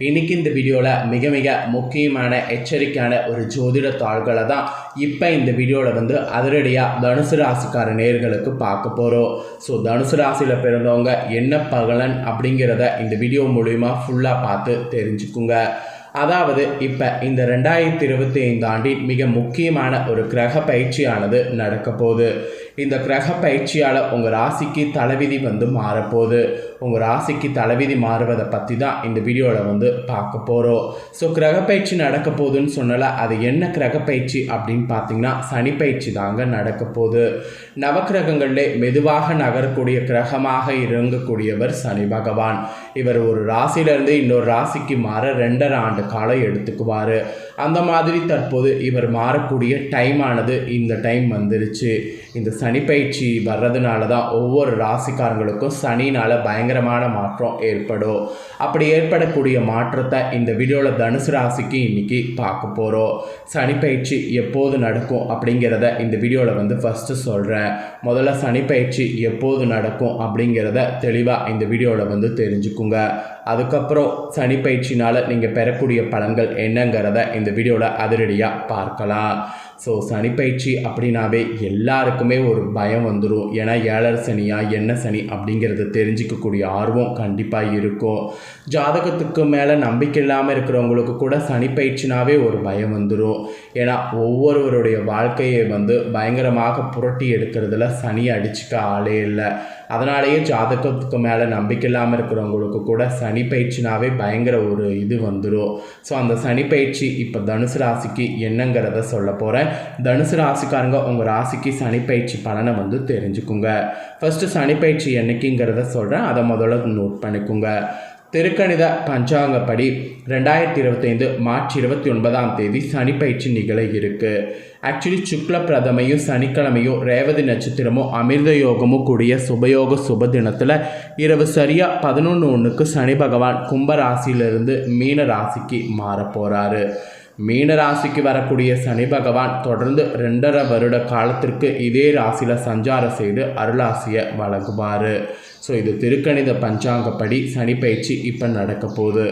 இன்னைக்கு இந்த வீடியோவில் மிக மிக முக்கியமான எச்சரிக்கையான ஒரு ஜோதிட தாள்களை தான் இப்போ இந்த வீடியோவில் வந்து அதிரடியாக தனுசு ராசிக்கார நேர்களுக்கு பார்க்க போகிறோம் ஸோ தனுசு ராசியில் பிறந்தவங்க என்ன பகலன் அப்படிங்கிறத இந்த வீடியோ மூலிமா ஃபுல்லாக பார்த்து தெரிஞ்சுக்குங்க. அதாவது இப்போ இந்த ரெண்டாயிரத்தி இருபத்தி ஐந்து ஆண்டின் மிக முக்கியமான ஒரு கிரக பயிற்சியானது நடக்க போகுது. இந்த கிரக பயிற்சியால் உங்கள் ராசிக்கு தலைவிதி வந்து மாறப்போகுது. உங்கள் ராசிக்கு தலைவிதி மாறுவதை பற்றி தான் இந்த வீடியோவில் வந்து பார்க்க போகிறோம் ஸோ கிரக பயிற்சி நடக்க போகுதுன்னு சொன்னல அது என்ன கிரக பயிற்சி அப்படின்னு பார்த்தீங்கன்னா சனி பயிற்சி தாங்க நடக்க போகுது. நவக்கிரகங்களிலே மெதுவாக நகரக்கூடிய கிரகமாக இறங்கக்கூடியவர் சனி பகவான். இவர் ஒரு ராசியிலேருந்து இன்னொரு ராசிக்கு மாற ரெண்டரை ஆண்டு காலம் எடுத்துக்குவார். அந்த மாதிரி தற்போது இவர் மாறக்கூடிய டைம் ஆனது இந்த டைம் வந்துருச்சு. இந்த சனி பயிற்சி வர்றதுனால தான் ஒவ்வொரு ராசிக்காரங்களுக்கும் சனினால் பயங்கர பயங்கரமான மாற்றம் ஏற்படும். அப்படி ஏற்படக்கூடிய மாற்றத்தை இந்த வீடியோவில் தனுசு ராசிக்கு இன்னைக்கு பார்க்க போகிறோம் சனி பயிற்சி எப்போது நடக்கும் அப்படிங்கிறத இந்த வீடியோவில் வந்து ஃபஸ்ட்டு சொல்கிறேன் முதல்ல சனி பயிற்சி எப்போது நடக்கும் அப்படிங்கிறத தெளிவாக இந்த வீடியோவில் வந்து தெரிஞ்சுக்குங்க. அதுக்கப்புறம் சனி பயிற்சினால் நீங்கள் பெறக்கூடிய பலன்கள் என்னங்கிறத இந்த வீடியோவில் அதிரடியாக பார்க்கலாம். ஸோ சனிப்பயிற்சி அப்படின்னாவே எல்லாருக்குமே ஒரு பயம் வந்துடும் ஏன்னா ஏழர் சனியா என்ன சனி அப்படிங்கிறத தெரிஞ்சிக்கக்கூடிய ஆர்வம் கண்டிப்பாக இருக்கும். ஜாதகத்துக்கு மேலே நம்பிக்கை இல்லாமல் இருக்கிறவங்களுக்கு கூட சனி பயிற்சினாவே ஒரு பயம் வந்துடும் ஏன்னா ஒவ்வொருவருடைய வாழ்க்கையை வந்து பயங்கரமாக புரட்டி எடுக்கிறதுல சனி அடிச்சுக்க ஆளே இல்லை. அதனாலேயே ஜாதகத்துக்கு மேலே நம்பிக்கை இல்லாமல் இருக்கிறவங்களுக்கு கூட சனி பயிற்சினாவே பயங்கர ஒரு இது வந்துடும் ஸோ அந்த சனி பயிற்சி இப்போ தனுசு ராசிக்கு என்னங்கிறத சொல்ல போகிறேன் தனுசு ராசிக்காரங்க உங்கள் ராசிக்கு சனி பயிற்சி பலனை வந்து தெரிஞ்சுக்குங்க. ஃபஸ்ட்டு சனி பயிற்சி என்னைக்குங்கிறத சொல்கிறேன் அதை முதல்ல நோட் பண்ணிக்கோங்க. திருக்கணித பஞ்சாங்கப்படி ரெண்டாயிரத்தி இருபத்தைந்து மார்ச் இருபத்தி ஒன்பதாம் தேதி சனி பயிற்சி நிகழ இருக்கு. ஆக்சுவலி சுக்ல பிரதமையும் சனிக்கிழமையும் ரேவதி நட்சத்திரமும் அமிர்த யோகமும் கூடிய சுபயோக சுப தினத்தில் இரவு சரியாக பதினொன்று ஒன்றுக்கு சனி பகவான் கும்ப ராசியிலிருந்து மீன ராசிக்கு மாற போகிறாரு மீன ராசிக்கு வரக்கூடிய சனி பகவான் தொடர்ந்து ரெண்டரை வருட காலத்திற்கு இதே ராசியில் சஞ்சாரம் செய்து அருளாசியை வழங்குவார் ஸோ இது திருக்கணித பஞ்சாங்கப்படி சனி பயிற்சி இப்போ நடக்க போகுது.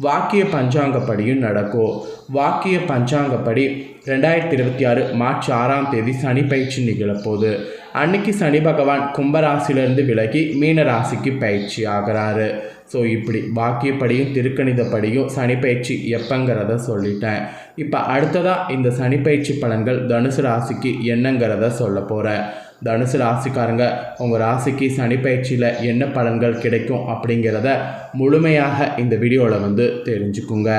வாக்கிய பஞ்சாங்கப்படியும் நடக்கும் வாக்கிய பஞ்சாங்கப்படி ரெண்டாயிரத்தி இருபத்தி ஆறு மார்ச் ஆறாம் தேதி சனி பயிற்சி நிகழப்போகுது அன்னைக்கு சனி பகவான் கும்பராசிலிருந்து விலகி மீன ராசிக்கு பயிற்சி ஆகிறாரு. ஸோ இப்படி வாக்கியப்படியும் திருக்கணிதப்படியும் சனிப்பயிற்சி எப்பங்கிறத சொல்லிட்டேன். இப்போ அடுத்ததாக இந்த சனிப்பயிற்சி பலன்கள் தனுசு ராசிக்கு என்னங்கிறத சொல்ல போகிறேன் தனுசு ராசிக்காரங்க உங்கள் ராசிக்கு சனிப்பயிற்சியில் என்ன பலன்கள் கிடைக்கும் அப்படிங்கிறத முழுமையாக இந்த வீடியோவில் வந்து தெரிஞ்சுக்குங்க.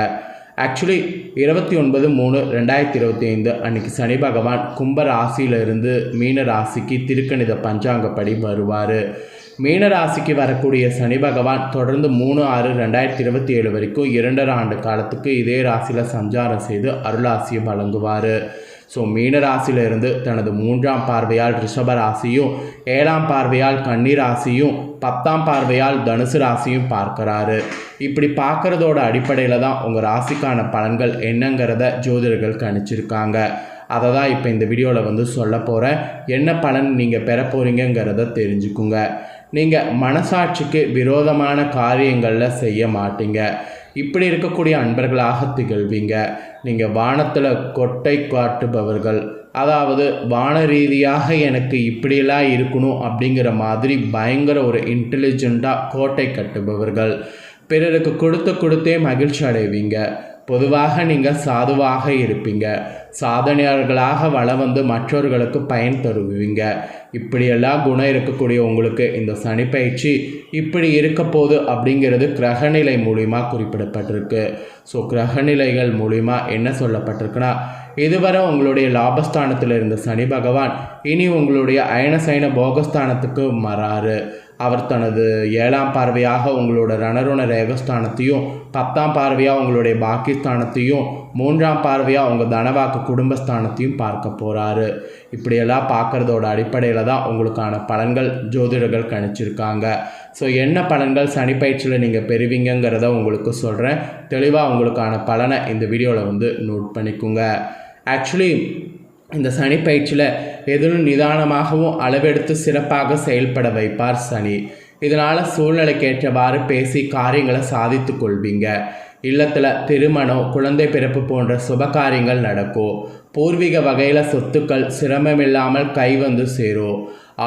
ஆக்சுவலி இருபத்தி ஒன்பது மூணு ரெண்டாயிரத்தி இருபத்தி ஐந்து அன்றைக்கி சனி பகவான் கும்ப ராசியிலிருந்து மீன ராசிக்கு திருக்கணித பஞ்சாங்கப்படி வருவார். மீனராசிக்கு வரக்கூடிய சனி பகவான் தொடர்ந்து மூணு ஆறு ரெண்டாயிரத்தி இருபத்தி ஏழு வரைக்கும் இரண்டரை ஆண்டு காலத்துக்கு இதே ராசியில் சஞ்சாரம் செய்து அருளாசியை வழங்குவார். ஸோ மீனராசியிலிருந்து தனது மூன்றாம் பார்வையால் ரிஷப ராசியும் ஏழாம் பார்வையால் கன்னிராசியும் பத்தாம் பார்வையால் தனுசு ராசியும் பார்க்குறாரு. இப்படி பார்க்குறதோட அடிப்படையில் தான் உங்கள் ராசிக்கான பலன்கள் என்னங்கிறத ஜோதிடர்கள் கணிச்சிருக்காங்க. அதை தான் இப்போ இந்த வீடியோவில் வந்து சொல்ல போகிறேன் என்ன பலன் நீங்கள் பெற போகிறீங்கிறத தெரிஞ்சுக்குங்க. நீங்கள் மனசாட்சிக்கு விரோதமான காரியங்களில் செய்ய மாட்டீங்க. இப்படி இருக்கக்கூடிய அன்பர்களாக திகழ்வீங்க. நீங்கள் வானத்தில் கொட்டை காட்டுபவர்கள். அதாவது வான ரீதியாக எனக்கு இப்படியெல்லாம் இருக்கணும் அப்படிங்கிற மாதிரி பயங்கர ஒரு இன்டெலிஜெண்ட்டாக கோட்டை கட்டுபவர்கள். பிறருக்கு கொடுத்து கொடுத்தே மகிழ்ச்சி அடைவீங்க. பொதுவாக நீங்கள் சாதுவாக இருப்பீங்க. சாதனையாளர்களாக வள வந்து மற்றவர்களுக்கு பயன் தருவீங்க. இப்படியெல்லாம் குணம் இருக்கக்கூடிய உங்களுக்கு இந்த சனிப்பயிற்சி இப்படி இருக்க போது அப்படிங்கிறது கிரகநிலை மூலிமா குறிப்பிடப்பட்டிருக்கு. ஸோ கிரகநிலைகள் மூலிமா என்ன சொல்லப்பட்டிருக்குன்னா இதுவரை உங்களுடைய லாபஸ்தானத்தில் இருந்த சனி பகவான் இனி உங்களுடைய அயனசைன போகஸ்தானத்துக்கு மறாரு. அவர் தனது ஏழாம் பார்வையாக உங்களோட ரணருண ரேகஸ்தானத்தையும் பத்தாம் பார்வையாக உங்களுடைய பாக்கியஸ்தானத்தையும் மூன்றாம் பார்வையாக உங்கள் தனவாக்கு குடும்பஸ்தானத்தையும் பார்க்க போகிறாரு இப்படியெல்லாம் பார்க்குறதோட அடிப்படையில் தான் உங்களுக்கான பலன்கள் ஜோதிடர்கள் கணிச்சிருக்காங்க. ஸோ என்ன பலன்கள் சனிப்பயிற்சியில் நீங்கள் பெறுவீங்கங்கிறத உங்களுக்கு சொல்கிறேன் தெளிவாக உங்களுக்கான பலனை இந்த வீடியோவில் வந்து நோட் பண்ணிக்கோங்க. ஆக்சுவலி இந்த சனி பயிற்சியில் எதிலும் நிதானமாகவும் அளவெடுத்து சிறப்பாக செயல்பட வைப்பார் சனி. இதனால் சூழ்நிலைக்கேற்றவாறு பேசி காரியங்களை சாதித்து கொள்வீங்க. இல்லத்தில் திருமணம் குழந்தை பிறப்பு போன்ற சுபகாரியங்கள் நடக்கும் பூர்வீக வகையில் சொத்துக்கள் சிரமமில்லாமல் கை வந்து சேரும்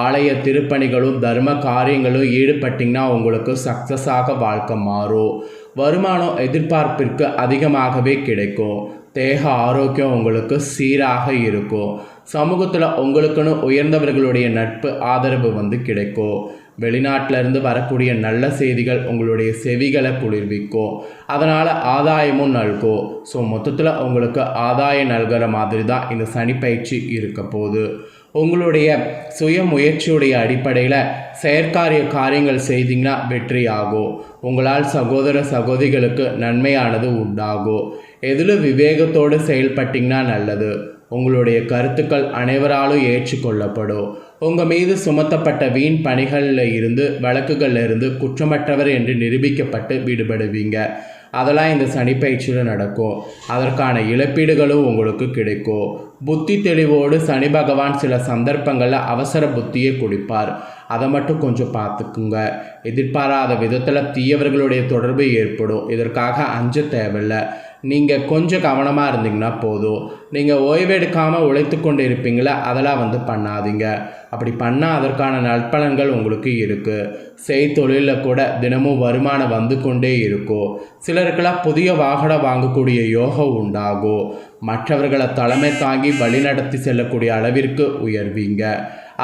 ஆலய திருப்பணிகளும் தர்ம காரியங்களும் ஈடுபட்டிங்கன்னா உங்களுக்கு சக்ஸஸாக வாழ்க்கை மாறும். வருமானம் எதிர்பார்ப்பிற்கு அதிகமாகவே கிடைக்கும். தேக ஆரோக்கியம் உங்களுக்கு சீராக இருக்கும் சமூகத்தில் உங்களுக்குன்னு உயர்ந்தவர்களுடைய நட்பு ஆதரவு வந்து கிடைக்கும் வெளிநாட்டிலேருந்து வரக்கூடிய நல்ல செய்திகள் உங்களுடைய செவிகளை குளிர்விக்கும் அதனால் ஆதாயமும் நல்கும் ஸோ மொத்தத்தில் உங்களுக்கு ஆதாயம் நல்கிற மாதிரி தான் இந்த சனி பயிற்சி இருக்க போகுது. உங்களுடைய சுய முயற்சியுடைய அடிப்படையில் செயற்காரிய காரியங்கள் செய்தீங்கன்னா வெற்றி ஆகும் உங்களால் சகோதர சகோதரிகளுக்கு நன்மையானது உண்டாகும். எதில் விவேகத்தோடு செயல்பட்டிங்கன்னா நல்லது. உங்களுடைய கருத்துக்கள் அனைவராலும் ஏற்றுக்கொள்ளப்படும். உங்கள் மீது சுமத்தப்பட்ட வீண் பணிகளில் இருந்து வழக்குகளில் இருந்து குற்றமற்றவர் என்று நிரூபிக்கப்பட்டு விடுபடுவீங்க. அதெல்லாம் இந்த சனிப்பயிற்சியில் நடக்கும். அதற்கான இழப்பீடுகளும் உங்களுக்கு கிடைக்கும். புத்தி தெளிவோடு சனி பகவான் சில சந்தர்ப்பங்களில் அவசர புத்தியை கொடுப்பார். அதை மட்டும் கொஞ்சம் பார்த்துக்குங்க. எதிர்பாராத விதத்தில் தீயவர்களுடைய தொடர்பு ஏற்படும். இதற்காக அஞ்ச தேவையில்லை. நீங்கள் கொஞ்சம் கவனமாக இருந்தீங்கன்னா போதும். நீங்கள் ஓய்வெடுக்காமல் உழைத்து கொண்டு இருப்பீங்களா அதெல்லாம் வந்து பண்ணாதீங்க. அப்படி பண்ணால் அதற்கான நற்பலன்கள் உங்களுக்கு இருக்குது செய்தொழிலில் கூட தினமும் வருமானம் வந்து கொண்டே இருக்கும். சிலருக்கெல்லாம் புதிய வாகனம் வாங்கக்கூடிய யோகம் உண்டாகும். மற்றவர்களை தலைமை தாங்கி வழிநடத்தி செல்லக்கூடிய அளவிற்கு உயர்வீங்க.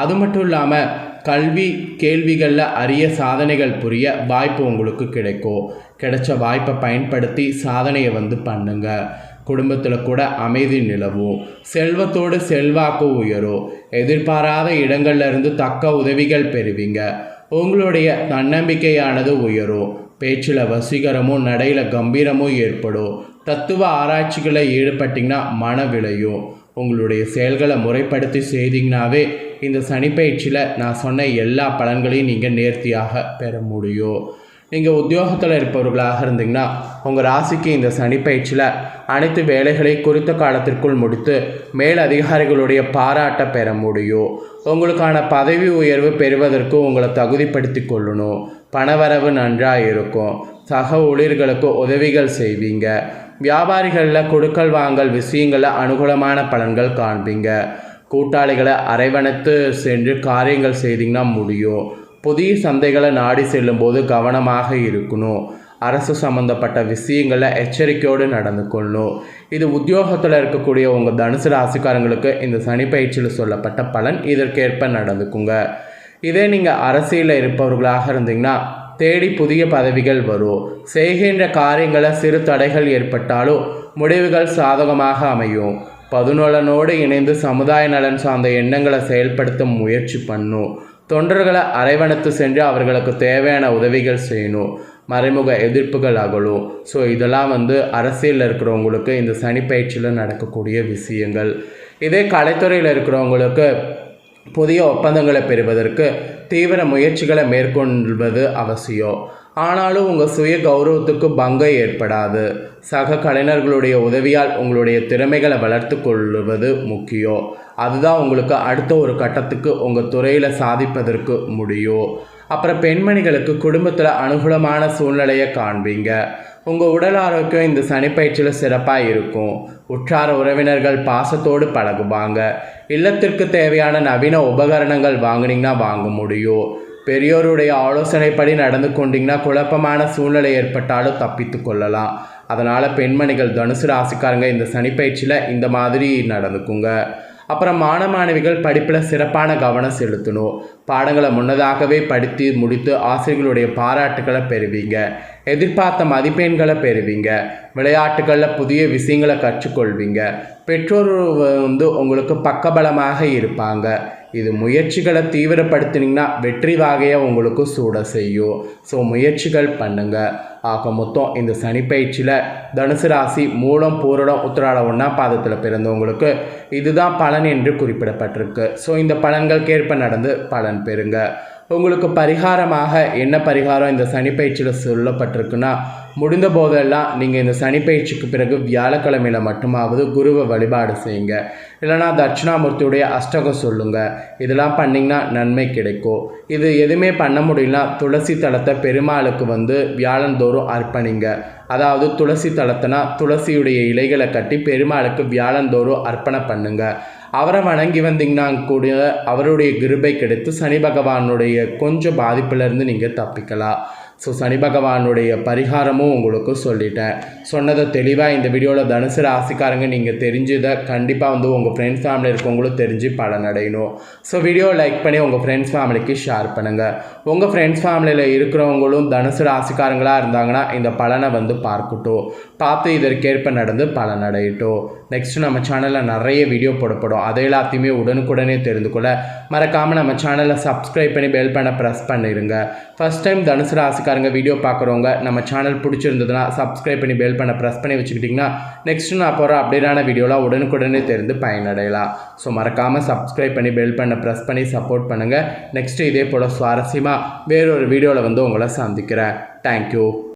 அது மட்டும் இல்லாமல் கல்வி கேள்விகளில் அரிய சாதனைகள் புரிய வாய்ப்பு உங்களுக்கு கிடைக்கும். கிடைச்ச வாய்ப்பை பயன்படுத்தி சாதனையை வந்து பண்ணுங்க. குடும்பத்தில் கூட அமைதி நிலவும். செல்வத்தோடு செல்வாக்கு உயரும். எதிர்பாராத இடங்கள்லேருந்து தக்க உதவிகள் பெறுவீங்க. உங்களுடைய தன்னம்பிக்கையானது உயரும். பேச்சில் வசீகரமும் நடையில் கம்பீரமும் ஏற்படும். தத்துவ ஆராய்ச்சிகளை ஈடுபட்டிங்கன்னா மன விளையும். உங்களுடைய செயல்களை முறைப்படுத்தி செய்தீங்கனாவே இந்த சனிப்பயிற்சியில் நான் சொன்ன எல்லா பலன்களையும் நீங்கள் நேர்த்தியாக பெற முடியும். நீங்கள் உத்தியோகத்தில் இருப்பவர்களாக இருந்தீங்கன்னா உங்கள் ராசிக்கு இந்த சனி பயிற்சியில் அனைத்து வேலைகளை குறித்த காலத்திற்குள் முடித்து மேல் அதிகாரிகளுடைய பாராட்ட பெற முடியும். உங்களுக்கான பதவி உயர்வு பெறுவதற்கு உங்களை தகுதிப்படுத்தி கொள்ளணும். பணவரவு நன்றாக இருக்கும். சக ஊழியர்களுக்கு உதவிகள் செய்வீங்க. வியாபாரிகளில் கொடுக்கல் வாங்கல் விஷயங்களில் அனுகூலமான பலன்கள் காண்பீங்க. கூட்டாளிகளை அரைவணைத்து சென்று காரியங்கள் செய்தீங்கன்னா முடியும். புதிய சந்தைகளை நாடி செல்லும்போது கவனமாக இருக்கணும். அரசு சம்மந்தப்பட்ட விஷயங்களில் எச்சரிக்கையோடு நடந்து கொள்ளணும். இது உத்தியோகத்தில் இருக்கக்கூடிய உங்கள் தனுசு ராசிக்காரங்களுக்கு இந்த சனி பயிற்சியில் சொல்லப்பட்ட பலன். இதற்கேற்ப நடந்துக்குங்க. இதே நீங்கள் அரசியலில் இருப்பவர்களாக இருந்தீங்கன்னா தேடி புதிய பதவிகள் வரும். செய்கின்ற காரியங்களை சிறு தடைகள் ஏற்பட்டாலும் முடிவுகள் சாதகமாக அமையும். பதுநலனோடு இணைந்து சமுதாய நலன் சார்ந்த எண்ணங்களை செயல்படுத்த முயற்சி பண்ணும். தொண்டர்களை அரவணைத்து சென்று அவர்களுக்கு தேவையான உதவிகள் செய்யணும் மறைமுக எதிர்ப்புகள் அகலும். ஸோ இதெல்லாம் வந்து அரசியலில் இருக்கிறவங்களுக்கு இந்த சனி பயிற்சியில் நடக்கக்கூடிய விஷயங்கள். இதே கலைத்துறையில் இருக்கிறவங்களுக்கு புதிய ஒப்பந்தங்களை பெறுவதற்கு தீவிர முயற்சிகளை மேற்கொள்வது அவசியம். ஆனாலும் உங்கள் சுய கௌரவத்துக்கு பங்கம் ஏற்படாது. சக கலைஞர்களுடைய உதவியால் உங்களுடைய திறமைகளை வளர்த்து கொள்வது முக்கியம். அதுதான் உங்களுக்கு அடுத்த ஒரு கட்டத்துக்கு உங்கள் துறையில் சாதிப்பதற்கு முடியும். அப்புறம் பெண்மணிகளுக்கு குடும்பத்தில் அனுகூலமான சூழ்நிலையை காண்பீங்க. உங்கள் உடல் ஆரோக்கியம் இந்த சனிப்பயிற்சியில் சிறப்பாக இருக்கும். உற்றார உறவினர்கள் பாசத்தோடு பழகுவாங்க. இல்லத்திற்கு தேவையான நவீன உபகரணங்கள் வாங்கினீங்கன்னா வாங்க முடியும். பெரியோருடைய ஆலோசனைப்படி நடந்து கொண்டீங்கன்னா குழப்பமான சூழ்நிலை ஏற்பட்டாலும் தப்பித்து கொள்ளலாம். அதனால் பெண்மணிகள் தனுசு ராசிக்காரங்க இந்த சனிப்பயிற்சியில் இந்த மாதிரி நடந்துக்குங்க. அப்புறம் மாணவ மாணவிகள் படிப்பில் சிறப்பான கவனம் செலுத்தணும். பாடங்களை முன்னதாகவே படித்து முடித்து ஆசிரியர்களுடைய பாராட்டுகளை பெறுவீங்க. எதிர்பார்த்த மதிப்பெண்களை பெறுவீங்க. விளையாட்டுகளில் புதிய விஷயங்களை கற்றுக்கொள்வீங்க. பெற்றோர் வந்து உங்களுக்கு பக்கபலமாக இருப்பாங்க. இது முயற்சிகளை தீவிரப்படுத்தினீங்கன்னா வெற்றி வாகையை உங்களுக்கு சூட செய்யும். ஸோ முயற்சிகள் பண்ணுங்கள் ஆக மொத்தம் இந்த சனிப்பயிற்சியில் தனுசு ராசி மூலம் பூரடம் உத்திராட ஒன்றா பாதத்தில் பிறந்தவங்களுக்கு இதுதான் பலன் என்று குறிப்பிடப்பட்டிருக்கு. ஸோ இந்த பலன்களுக்கேற்ப நடந்து பலன் பெறுங்க. உங்களுக்கு பரிகாரமாக என்ன பரிகாரம் இந்த சனிப்பயிற்சியில் சொல்லப்பட்டிருக்குன்னா முடிந்த போதெல்லாம் நீங்கள் இந்த சனிப்பயிற்சிக்கு பிறகு வியாழக்கிழமையில் மட்டுமாவது குருவை வழிபாடு செய்யுங்க. இல்லைனா தட்சிணாமூர்த்தியுடைய அஷ்டகம் சொல்லுங்கள் இதெல்லாம் பண்ணிங்கன்னா நன்மை கிடைக்கும். இது எதுவுமே பண்ண முடியலனா துளசி தளத்தை பெருமாளுக்கு வந்து வியாழந்தோறும் அர்ப்பணிங்க. அதாவது துளசி தளத்தைனா துளசியுடைய இலைகளை கட்டி பெருமாளுக்கு வியாழந்தோறும் அர்ப்பணம் பண்ணுங்கள் அவரை வணங்கி வந்தீங்கன்னா கூட அவருடைய கிருபை கிடைத்து சனி பகவானுடைய கொஞ்சம் பாதிப்புலேருந்து நீங்கள் தப்பிக்கலாம். ஸோ சனி பகவானுடைய பரிகாரமும் உங்களுக்கு சொல்லிட்டேன். சொன்னதை தெளிவாக இந்த வீடியோவில் தனுசு ராசிக்காரங்க நீங்கள் தெரிஞ்சதை கண்டிப்பாக வந்து உங்கள் ஃப்ரெண்ட்ஸ் ஃபேமிலி இருக்கவங்களும் தெரிஞ்சு பலனடையணும். ஸோ வீடியோ லைக் பண்ணி உங்கள் ஃப்ரெண்ட்ஸ் ஃபேமிலிக்கு ஷேர் பண்ணுங்கள் உங்கள் ஃப்ரெண்ட்ஸ் ஃபேமிலியில் இருக்கிறவங்களும் தனுசு ராசிக்காரங்களாக இருந்தாங்கன்னா இந்த பலனை வந்து பார்க்கட்டும். பார்த்து இதற்கேற்ப நடந்து பலனடையட்டும். நெக்ஸ்ட்டு நம்ம சேனலில் நிறைய வீடியோ போடப்படும். அதை எல்லாத்தையுமே உடனுக்குடனே தெரிந்து கொள்ள. மறக்காமல் நம்ம சேனலை சப்ஸ்கிரைப் பண்ணி பெல் பண்ண ப்ரெஸ் பண்ணிடுங்க ஃபஸ்ட் டைம் தனுசு ராசிக்காரங்க வீடியோ பார்க்குறவங்க நம்ம சேனல் பிடிச்சிருந்ததுன்னா சப்ஸ்கிரைப் பண்ணி பெல் பண்ண ப்ரெஸ் பண்ணி வச்சுக்கிட்டிங்கன்னா நெக்ஸ்ட் நான் போகிற அப்டேட்டான வீடியோலாம் உடனுக்குடனே தெரிந்து பயனடையலாம். ஸோ மறக்காமல் சப்ஸ்கிரைப் பண்ணி பெல் பண்ண ப்ரெஸ் பண்ணி சப்போர்ட் பண்ணுங்கள் நெக்ஸ்ட்டு இதே போல் சுவாரஸ்யமாக வேறொரு வீடியோவில் வந்து உங்களை சந்திக்கிறேன். தேங்க்யூ